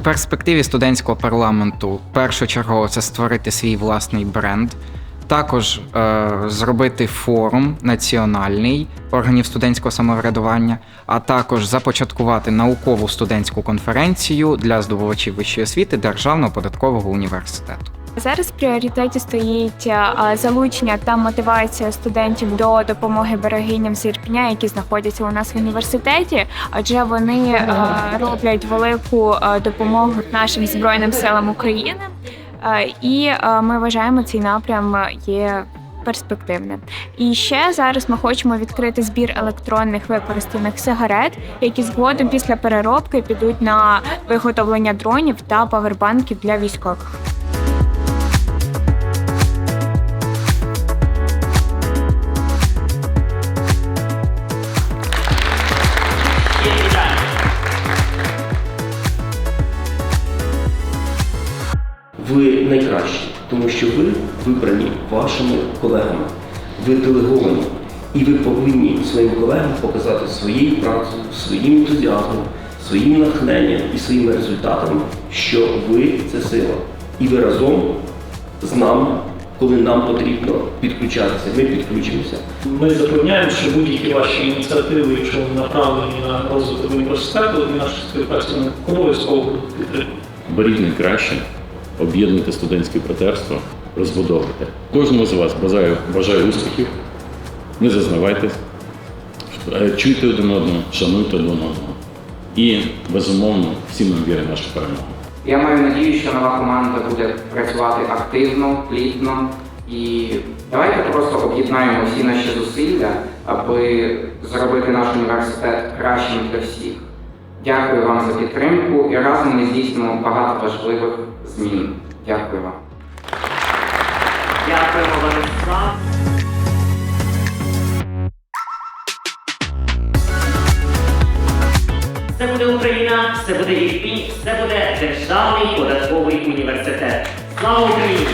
У перспективі студентського парламенту першочергово це створити свій власний бренд. Також е, зробити форум національний органів студентського самоврядування, а також започаткувати наукову студентську конференцію для здобувачів вищої освіти Державного податкового університету. Зараз в пріоритеті стоїть е, залучення та мотивація студентів до допомоги берегиням з Ірпеня, які знаходяться у нас в університеті, адже вони е, роблять велику е, допомогу нашим збройним силам України. Е, І е, ми вважаємо цей напрям є перспективним. І ще зараз ми хочемо відкрити збір електронних використаних сигарет, які згодом після переробки підуть на виготовлення дронів та павербанків для військових. Ви найкращі, тому що ви вибрані вашими колегами. Ви делеговані. І ви повинні своїм колегам показати своєю працею, своїм ентузіазмом, своїм натхненням і своїми результатами, що ви це сила. І ви разом з нами, коли нам потрібно підключатися, ми підключимося. Ми запевняємо, що будь-які ваші ініціативи, якщо вони направлені на розвиток університету і наших співпрацівників, обов'язково будуть. Беріть найкраще, об'єднуйте студентське братерство, розбудовуйте. Кожному з вас бажаю, бажаю успіхів, не зазнавайтесь, е, чуйте один одного, шануйте один одного. І, безумовно, всім нам вірить наша перемога. Я маю надію, що нова команда буде працювати активно, плідно і давайте просто об'єднаємо всі наші зусилля, аби зробити наш університет кращим для всіх. Дякую вам за підтримку і разом ми здійснимо багато важливих змін. Дякую вам. Дякуємо, Владислав. Це буде Україна, це буде Ірпінь, це буде Державний податковий університет. Слава Україні!